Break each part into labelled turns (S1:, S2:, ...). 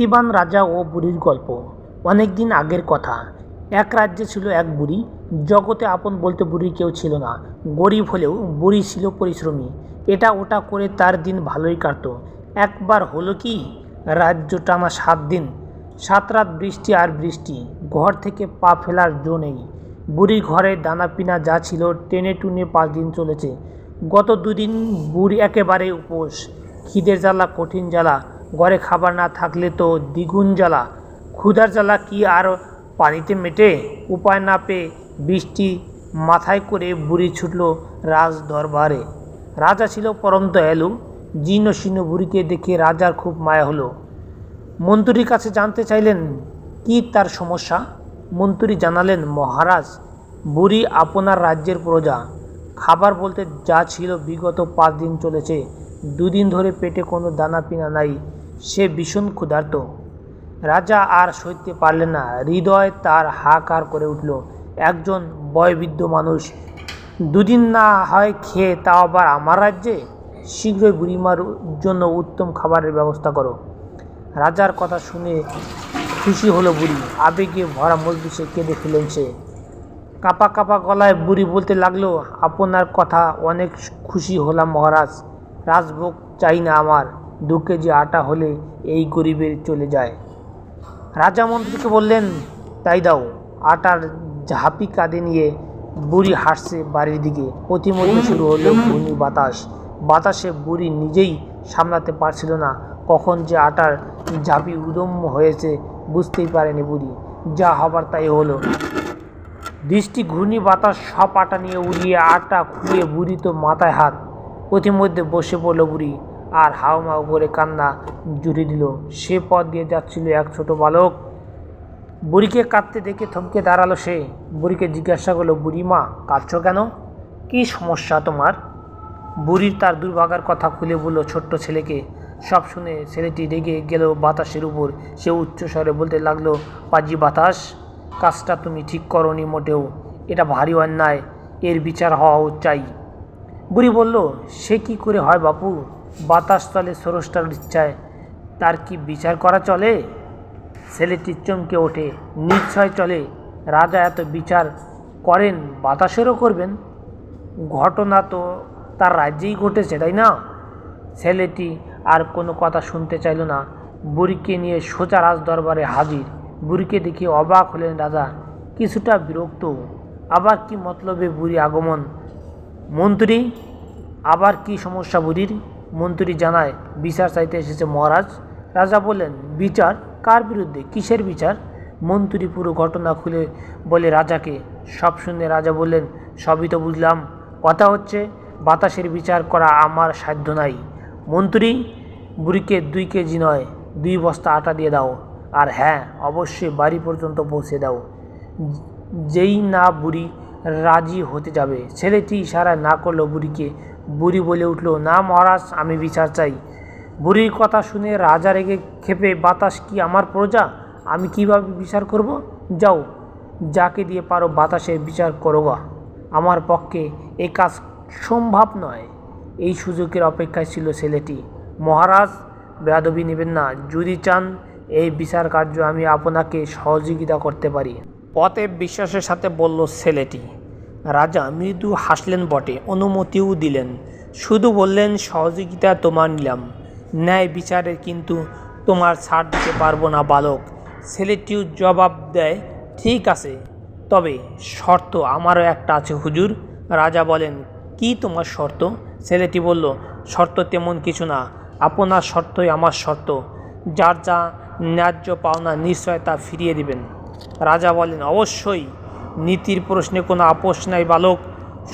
S1: নীতিবান রাজা ও বুড়ির গল্প। অনেক দিন আগের কথা। এক রাজ্যে ছিল এক বুড়ি। জগতে আপন বলতে বুড়ি কেউ ছিল না। গরিব হলেও বুড়ি ছিল পরিশ্রমী। এটা ওটা করে তার দিন ভালোই কাটত। একবার হলো কি, রাজ্য টানা সাত দিন। সাত রাত বৃষ্টি আর বৃষ্টি। ঘর থেকে পা ফেলার জো নেই। বুড়ির ঘরে দানা পিনা যা ছিল টেনে টুনে পাঁচ দিন চলেছে। গত দুদিন বুড়ি একেবারে উপোস। খিদের জ্বালা, কঠিন জ্বালা। ঘরে খাবার না থাকলে তো দ্বিগুণ জ্বালা। ক্ষুধার জ্বালা কি আর পানিতে মেটে? উপায় না পেয়ে বৃষ্টি মাথায় করে বুড়ি ছুটল রাজ দরবারে রাজা ছিল পরম দয়ালু জীর্ণ শীর্ণ বুড়িকে দেখে রাজার খুব মায়া হলো। মন্ত্রীর কাছে জানতে চাইলেন, কি তার সমস্যা? মন্ত্রী জানালেন, মহারাজ, বুড়ি আপনার রাজ্যের প্রজা। খাবার বলতে যা ছিল বিগত পাঁচ দিন চলেছে। দুদিন ধরে পেটে কোনো দানা পিনা নাই। সে ভীষণ ক্ষুধার্ত। রাজা আর সইতে পারলেন না। হৃদয় তার হাহাকার করে উঠল। একজন বয়বৃদ্ধ মানুষ। দুদিন না হয় খেয়ে, তা আবার আমার রাজ্যে? শীঘ্রই বুড়িমার জন্য উত্তম খাবারের ব্যবস্থা করো। রাজার কথা শুনে খুশি হলো বুড়ি। আবেগে ভরা মজলিসে কেঁদে ফেলেন সে। কাঁপা কাপা গলায় বুড়ি বলতে লাগল, আপনার কথা অনেক খুশি হলাম মহারাজ। রাজভোগ চাই না আমার। দু কেজি আটা হলে এই গরিবের চলে যায়। রাজা মন্ত্রীকে বললেন, তাই দাও। আটার ঝাঁপি কাঁধে নিয়ে বুড়ি হাসছে বাড়ির দিকে। প্রতিমধ্যে শুরু হলো ঘূর্ণি বাতাস। বাতাসে বুড়ি নিজেই সামলাতে পারছিল না। কখন যে আটার ঝাঁপি উদম্য হয়েছে বুঝতেই পারেনি বুড়ি। যা হবার তাই হলো। দৃষ্টি ঘূর্ণি বাতাস সব আটা নিয়ে উড়িয়ে আটা খুঁড়িয়ে বুড়ি তো মাথায় হাত। প্রতিমধ্যে বসে পড়ল বুড়ি। আর হাওমাও করে কান্না জুড়ে দিল। সে পথ দিয়ে যাচ্ছিল এক ছোট বালক। বুড়িকে কাঁদতে দেখে থমকে দাঁড়াল সে। বুড়িকে জিজ্ঞাসা করল, বুড়ি মা, কাঁদছ কেন? কী সমস্যা তোমার? বুড়ির তার দুর্ভাগার কথা খুলে বলল, ছোট্ট ছেলেকে। সব শুনে ছেলেটি রেগে গেল বাতাসের উপর। সে উচ্চস্বরে বলতে লাগল, পাজি বাতাস, কাজটা তুমি ঠিক করনি মোটেও। এটা ভারী অন্যায়। এর বিচার হওয়াও চাই বুড়ি বলল, সে কি করে হয় বাপু? বাতাস চলে স্রষ্টার ইচ্ছায় তার কি বিচার করা চলে? ছেলেটি চমকে ওঠে। নিশ্চয় চলে। রাজা এত বিচার করেন, বাতাসেরও করবেন? ঘটনা তো তার রাজ্যেই ঘটেছে, তাই না? ছেলেটি আর কোনো কথা শুনতে চাইল না। বুড়িকে নিয়ে সোজা রাজ দরবারে হাজির। বুড়িকে দেখে অবাক হলেন রাজা। কিছুটা বিরক্ত। আবার কি মতলবে বুড়ি আগমন? মন্ত্রী, আবার কি সমস্যা বুড়ির? মন্ত্রী জানায়, বিচার চাইতে এসেছে মহারাজ। রাজা বললেন, বিচার? কার বিরুদ্ধে? কিসের বিচার? মন্ত্রী পুরো ঘটনা খুলে বলে রাজাকে। সব শুনে রাজা বললেন, সবই তো বুঝলাম। কথা হচ্ছে, বাতাসের বিচার করা আমার সাধ্য নাই। মন্ত্রী, বুড়িকে দুই কেজি নয়, দুই বস্তা আটা দিয়ে দাও। আর হ্যাঁ অবশ্যই বাড়ি পর্যন্ত পৌঁছে দাও। যেই না বুড়ি রাজি হতে যাবে, ছেলেটি ইশারায় না করল বুড়িকে বুড়ি বলে উঠল, না মহারাজ, আমি বিচার চাই। বুড়ির কথা শুনে রাজা রেগে খেপে, বাতাস কি আমার প্রজা? আমি কীভাবে বিচার করব? যাও, যাকে দিয়ে পারো বাতাসের বিচার করো গা। আমার পক্ষে এ কাজ সম্ভব নয়। এই সুযোগের অপেক্ষায় ছিল ছেলেটি। মহারাজ, বেয়াদবি নেবেন না। যদি চান এই বিচার কার্য, আমি আপনাকে সহযোগিতা করতে পারি। অতএব বিশ্বাসের সাথে বলল ছেলেটি রাজা মৃদু হাসলেন বটে, অনুমতিও দিলেন। শুধু বললেন, সহযোগিতা তোমার নিলাম। ন্যায় বিচারের কিন্তু তোমার ছাড় দিতে পারব না, বালক। ছেলেটিও জবাব দেয়, ঠিক আছে। তবে শর্ত আমারও একটা আছে, হুজুর। রাজা বলেন, কি তোমার শর্ত? ছেলেটি বলল, শর্ত তেমন কিছু না। আপনার শর্তই আমার শর্ত। যার যা ন্যায্য পাওনা নিশ্চয় তা ফিরিয়ে দিবেন। রাজা বলেন, অবশ্যই। নীতির প্রশ্নে কোনো আপোষ নাই বালক।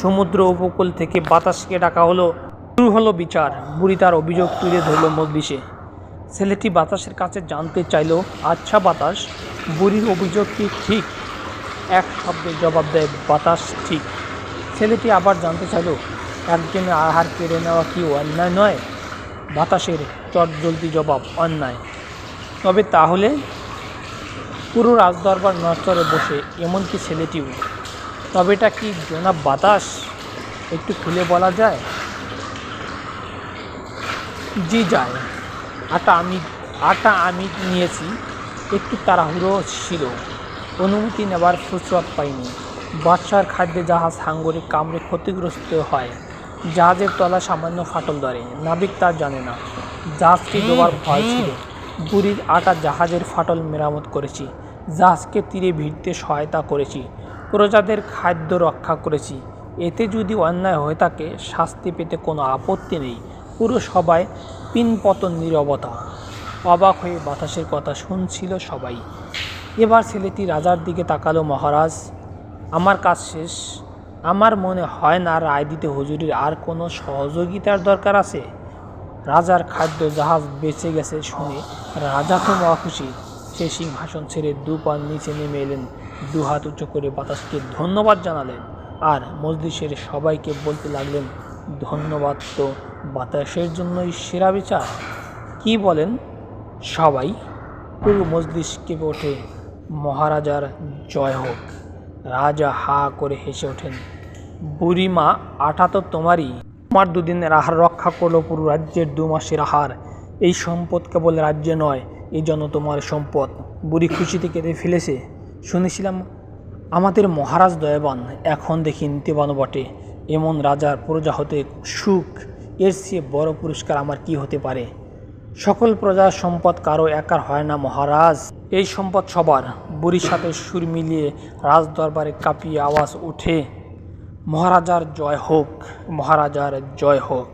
S1: সমুদ্র উপকূল থেকে বাতাসকে ডাকা হলো, শুরু হলো বিচার। বুড়ি তার অভিযোগ তুলে ধরলো মজলিসে। ছেলেটি বাতাসের কাছে জানতে চাইল আচ্ছা বাতাস, বুড়ির অভিযোগ কি ঠিক? এক শব্দে জবাব দেয়, বাতাস ঠিক। ছেলেটি আবার জানতে চাইল একজনের আহার কেড়ে নেওয়া কি অন্যায় নয়? বাতাসের চটজলদি জবাব, অন্যায়। তবে তাহলে পুরো রাজদরবার নচরে বসে এমনকি ছেলেটিও। তবে এটা কি জনাব বাতাস? একটু খুলে বলা যায়? জি যায়। আটা আমি আটা আমি নিয়েছি। একটু তাড়াহুড়ো ছিল। অনুমতি নেবার ফুসরত পাইনি। বাদশার খাদ্যে জাহাজ হাঙ্গরে কামড়ে ক্ষতিগ্রস্ত হয়। জাহাজের তলা সামান্য ফাটল ধরে। নাবিক তা জানে না। জাহাজটি ডোবার ভয় ছিল। বুড়ির আটা জাহাজের ফাটল মেরামত করেছি। জাহাজকে তীরে ভিড়তে সহায়তা করেছি, প্রজাদের খাদ্য রক্ষা করেছি। এতে যদি অন্যায় হয়ে থাকে, শাস্তি পেতে কোনো আপত্তি নেই। পুরো সবাই পিনপতন নীরবতা। অবাক হয়ে বাতাসের কথা শুনছিল সবাই। এবার ছেলেটি রাজার দিকে তাকালো, মহারাজ, আমার কাজ শেষ। আমার মনে হয় না রায় দিতে হুজুরির আর কোনো সহযোগিতার দরকার আছে? রাজার খাদ্য জাহাজ বেঁচে গেছে শুনে রাজা তো মহাখুশি সে সিংহাসন ছেড়ে দু পা নিচে নেমে এলেন। দু হাত উঁচু করে বাতাসকে ধন্যবাদ জানালেন আর মজলিসের সবাইকে বলতে লাগলেন, ধন্যবাদ তো বাতাসের জন্যই সেরা বিচার। কি বলেন সবাই? পুরো মজলিস কেঁপে ওঠে। মহারাজার জয় হোক। রাজা হা করে হেসে ওঠেন। বুড়িমা, আটা তো তোমারই। তোমার দুদিনের আহার রক্ষা করল পুরো রাজ্যের দু মাসের আহার। এই সম্পদ কেবল রাজ্যে নয় এই জন্য তোমার সম্পদ বুড়ি খুশিতে কেঁদে ফেলেছে। শুনেছিলাম, আমাদের মহারাজ দয়াবান, এখন দেখি নীতিবান বটে। এমন রাজার প্রজা হতে সুখ, এর চেয়ে বড় পুরস্কার আমার কি হতে পারে? সকল প্রজার সম্পদ কারও একার হয় না মহারাজ। এই সম্পদ সবার, বুড়ির সাথে সুর মিলিয়ে রাজ দরবারে কাঁপিয়ে আওয়াজ ওঠে। মহারাজার জয় হোক, মহারাজার জয় হোক।